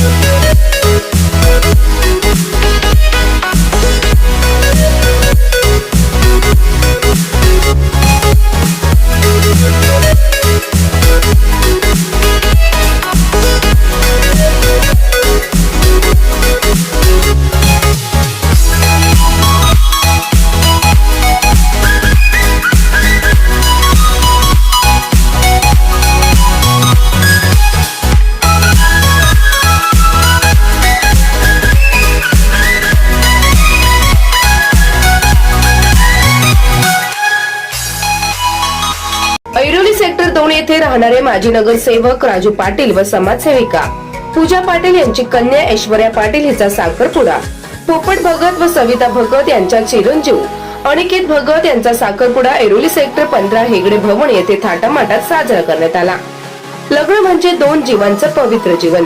ऐरोली राहणारे माजी नगरसेवक राजू पाटील व समाजसेविका. पूजा पाटील यांची कन्या ऐश्वर्या पाटील हिचा साखरपुडा. पोपट भगत व सविता भगत यांचा चिरंजीव. अनिकेत भगत यांचा साखरपुडा एरोली सेक्टर पंधरा हेगडे भवन येथे थाटामाटात साजरा करण्यात आला. लग्न म्हणजे दोन जीवांचं पवित्र जीवन.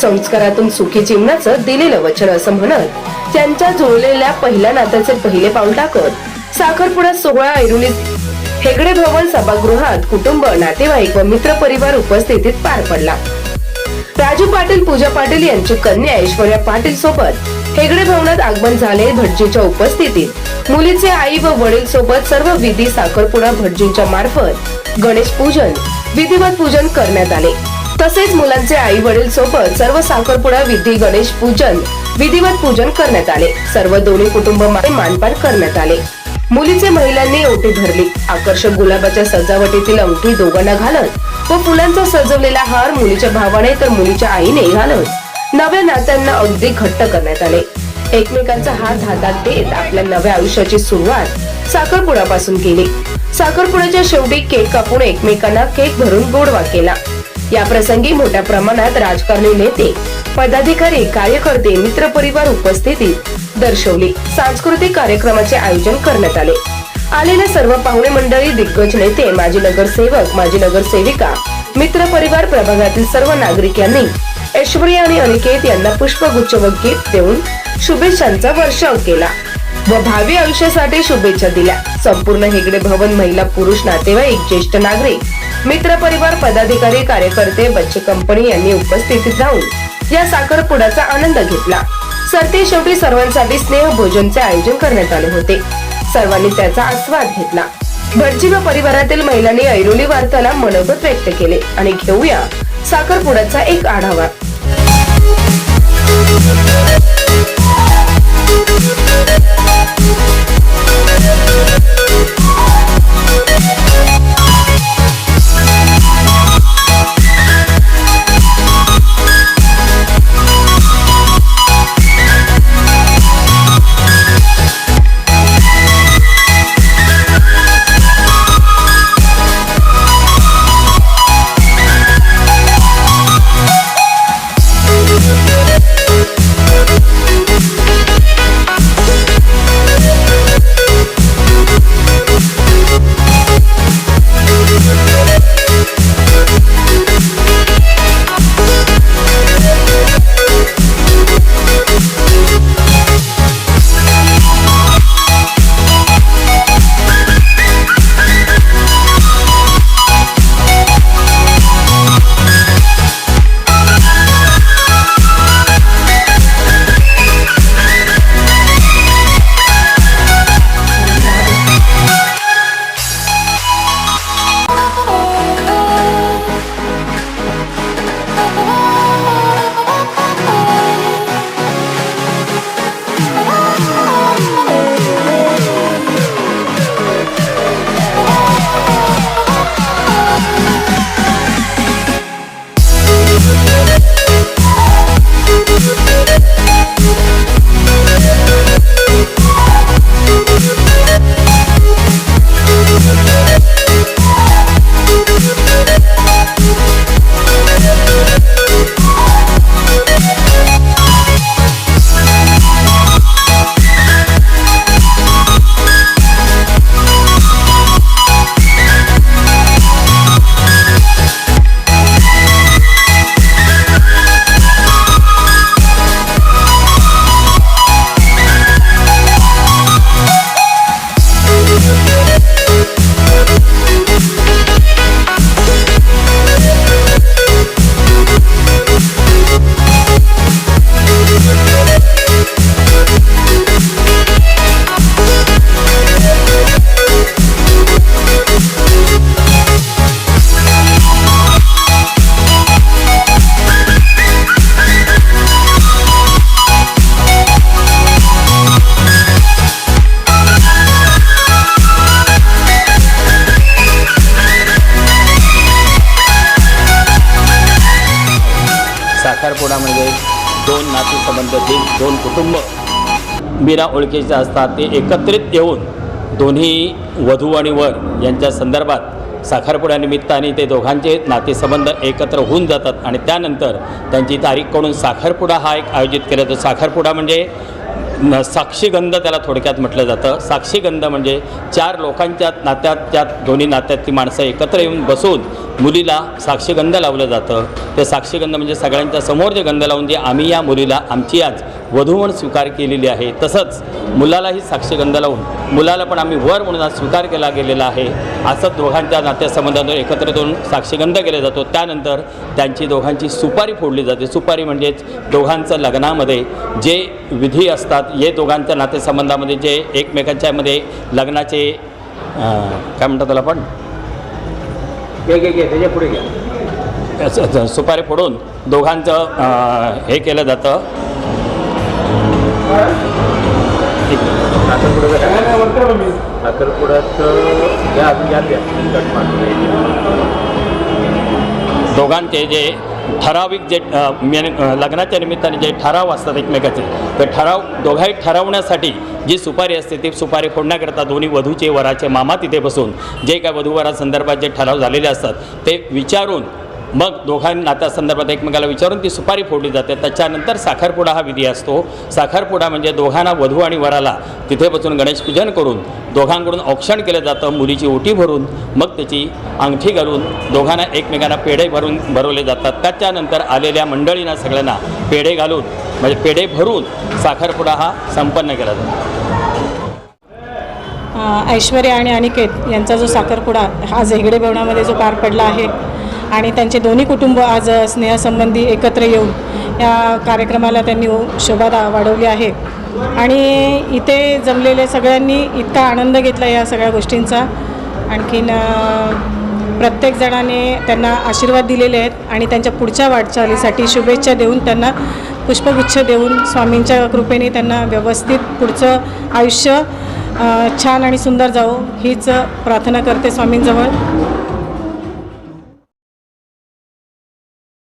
संस्कारातून सुखी जीवनाचं दिलेलं वचन असं म्हणत त्यांच्या जुळलेल्या पहिल्या नात्याचे पहिले पाऊल टाकत साखरपुडा सोहळा ऐरोली हेगडे भवन सभागृहात कुटुंब नातेवाईक व मित्र परिवार उपस्थितीत पार पडला. राजू पाटील पूजा पाटील यांची कन्या ऐश्वर्या पाटील सोबत हेगडे भवनात आगमन झाले. भटजीच्या उपस्थितीत मुलीचे आई व वडील सोबत सर्व विधी साखरपुडा भटजींच्या मार्फत गणेश पूजन विधिवत पूजन करण्यात आले. तसेच मुलांचे आई वडील सोबत सर्व साखरपुडा विधी गणेश पूजन विधिवत पूजन करण्यात आले. सर्व दोन्ही कुटुंब मानपान करण्यात आले. मुलीचे महिलांनी ओटी भरली. आकर्षक गुलाबाच्या सजावटीतील अंगठी दोघांना घालत व फुलांचा सजवलेला हार मुलीच्या भावाने तर मुलीच्या आईने घालत नव्या नात्यांना अगदी घट्ट करण्यात आले. एकमेकांचा हात हातात देत आपल्या नव्या आयुष्याची सुरुवात साखरपुड्यापासून केली. साखरपुड्याच्या शेवटी केक कापून एकमेकांना केक भरून गोडवा केला. या प्रसंगी मोठ्या प्रमाणात राजकारणी नेते पदाधिकारी कार्यकर्ते मित्रपरिवार उपस्थितीत दर्शवली. सांस्कृतिक कार्यक्रमाचे आयोजन करण्यात आले. आलेले सर्व पाहुणे मंडळी दिग्गज नेते माजी नगरसेवक माजी नगरसेविका मित्र परिवार प्रभागातील सर्व नागरिक यांनी ऐश्वर्या आणि अनिकेत यांना पुष्पगुच्छ व गीत देऊन शुभेच्छांचा वर्षाव केला व भावी आयुष्यासाठी शुभेच्छा दिल्या. संपूर्ण हेगडे भवन महिला पुरुष नातेवाईक ज्येष्ठ नागरिक मित्रपरिवार पदाधिकारी कार्यकर्ते बच्चे कंपनी यांनी उपस्थितीत राहून या साखरपुड्याचा आनंद घेतला. सरते शेवटी सर्वांसाठी स्नेह भोजनचे आयोजन करण्यात आले होते. सर्वांनी त्याचा आस्वाद घेतला. भटजी व परिवारातील महिलांनी ऐरोली वार्ताला मनोगत व्यक्त केले. आणि घेऊया साखरपुड्याचा एक आढावा. साखरपुडा दोन नातेसंबंध जे दोन कुटुंब. बिना ओळखीचे असतात. ते एकत्रित येऊन दोन्ही वधू आणि वर यांच्या संदर्भात साखरपुड्यानिमित्ताने ते दोघांचे नातेसंबंध एकत्र होऊन जातात आणि त्यानंतर त्यांची तारीख करून साखरपुडा हा एक आयोजित केला. जातो साखरपुडा म्हणजे साक्षीगंध त्याला थोडक्यात म्हटलं जातं. साक्षीगंध म्हणजे चार लोकांच्या नात्यात त्या दोन्ही नात्यातली माणसं एकत्र येऊन बसून मुलीला साक्षीगंध लावलं जातं. ते साक्षीगंध म्हणजे सगळ्यांच्या समोर जे गंध लावून जे आम्ही या मुलीला आमची आज वधू म्हणून स्वीकार केलेली आहे. तसंच मुलालाही साक्षीगंध लावून मुलाला पण आम्ही वर म्हणून आज स्वीकार केला गेलेला आहे. असं दोघांच्या नातेसंबंधातून एकत्र येऊन साक्षीगंध केला जातो. त्यानंतर त्यांची दोघांची सुपारी फोडली जाते. सुपारी म्हणजेच दोघांचं लग्नामध्ये जे विधी असतात हे दोघांच्या नातेसंबंधामध्ये जे एकमेकांच्यामध्ये लग्नाचे काय म्हणतात त्याला पण त्याच्या पुढे घ्या सुपारी फोडून दोघांचं हे केलं जातं. दोघांचे जे ठराविक जे मेन- लग्नाच्या निमित्ताने जे ठराव असतात एकमेकाचे ते ठराव दोघाही ठरवण्यासाठी जी सुपारी असते ती सुपारी फोडण्याकरता दोन्ही वधूचे वराचे मामा तिथे बसून जे काय वधूवरासंदर्भात जे ठराव झालेले असतात ते विचारून मग दोघांनी नात्यासंदर्भात एकमेकाला विचारून ती सुपारी फोडली जाते. त्याच्यानंतर साखरपुडा हा विधी असतो. साखरपुडा म्हणजे दोघांना वधू आणि वराला. तिथे बसून गणेशपूजन करून दोघांकडून औक्षण केलं जातं मुलीची ओटी भरून मग त्याची अंगठी घालून दोघांना एकमेकांना पेढे भरून भरवले जातात. त्याच्यानंतर आलेल्या मंडळींना सगळ्यांना पेढे घालून म्हणजे पेढे भरून साखरपुडा हा संपन्न केला जातो. ऐश्वर्या आणि अनिकेत यांचा जो साखरपुडा हा झेगडे भवनामध्ये जो पार पडला आहे आणि त्यांचे दोन्ही कुटुंब आज स्नेहसंबंधी एकत्र येऊन या कार्यक्रमाला त्यांनी शोभा दा- वाढवली आहे. आणि इथे जमलेले सगळ्यांनी इतका आनंद घेतला या सगळ्या गोष्टींचा. आणखीन प्रत्येक जणाने त्यांना आशीर्वाद दिलेले आहेत आणि त्यांच्या पुढच्या वाटचालीसाठी शुभेच्छा देऊन त्यांना पुष्पगुच्छ देऊन स्वामींच्या कृपेने त्यांना व्यवस्थित पुढचं आयुष्य छान आणि सुंदर जावो हीच प्रार्थना करते स्वामींजवळ.